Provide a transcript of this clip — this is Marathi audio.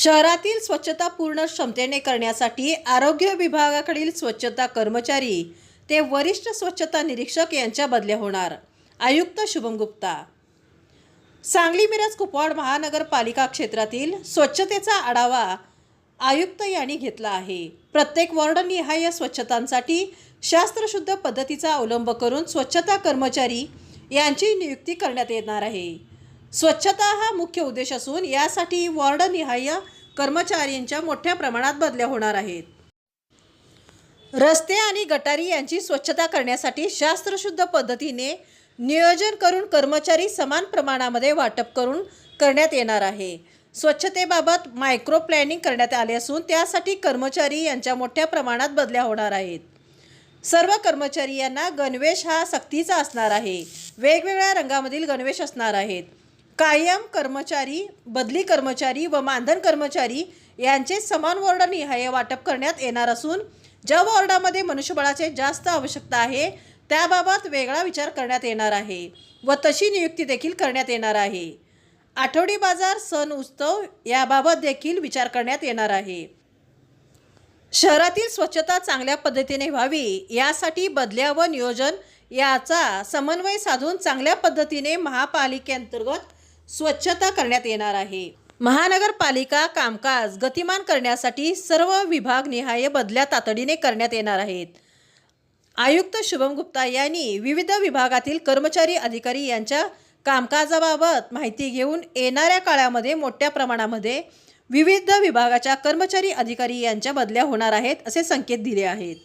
शहरातील स्वच्छता पूर्ण क्षमतेने करण्यासाठी आरोग्य विभागाकडील स्वच्छता कर्मचारी ते वरिष्ठ स्वच्छता निरीक्षक यांच्या बदल्या होणार. आयुक्त शुभम गुप्ता. सांगली मिरज कुपवाड महानगरपालिका क्षेत्रातील स्वच्छतेचा आढावा आयुक्त यांनी घेतला आहे. प्रत्येक वॉर्डनिहाय स्वच्छतांसाठी शास्त्रशुद्ध पद्धतीचा अवलंब करून स्वच्छता कर्मचारी यांची नियुक्ती करण्यात येणार आहे. स्वच्छता हा मुख्य उद्देश असून यासाठी वॉर्डनिहाय कर्मचाऱ्यांच्या मोठ्या प्रमाणात बदल्या होणार आहेत. रस्ते आणि गटारी यांची स्वच्छता करण्यासाठी शास्त्रशुद्ध पद्धतीने नियोजन करून कर्मचारी समान प्रमाणामध्ये वाटप करून करण्यात येणार आहे. स्वच्छतेबाबत मायक्रो प्लॅनिंग करण्यात आले असून त्यासाठी कर्मचारी यांच्या मोठ्या प्रमाणात बदल्या होणार आहेत. सर्व कर्मचारी यांना गणवेश हा सक्तीचा असणार आहे. वेगवेगळ्या रंगामधील गणवेश असणार आहेत. कायम कर्मचारी बदली कर्मचारी व मानधन कर्मचारी यांचे समान वॉर्डनिहाय वाटप करण्यात येणार असून ज्या वॉर्डामध्ये मनुष्यबळाचे जास्त आवश्यकता आहे त्याबाबत वेगळा विचार करण्यात येणार आहे व तशी नियुक्ती देखील करण्यात येणार आहे. आठवडी बाजार सण उत्सव याबाबत देखील विचार करण्यात येणार आहे. शहरातील स्वच्छता चांगल्या पद्धतीने व्हावी यासाठी बदल्या व नियोजन याचा समन्वय साधून चांगल्या पद्धतीने महापालिकेअंतर्गत स्वच्छता करण्यात येणार आहे. महानगरपालिका कामकाज गतिमान करण्यासाठी सर्व विभाग निहाय बदल्या तातडीने करण्यात येणार आहेत. आयुक्त शुभम गुप्ता यांनी विविध विभागातील कर्मचारी अधिकारी यांच्या कामकाजाबाबत माहिती घेऊन येणाऱ्या काळामध्ये मोठ्या प्रमाणामध्ये विविध विभागाच्या कर्मचारी अधिकारी यांच्या बदल्या होणार आहेत असे संकेत दिले आहेत.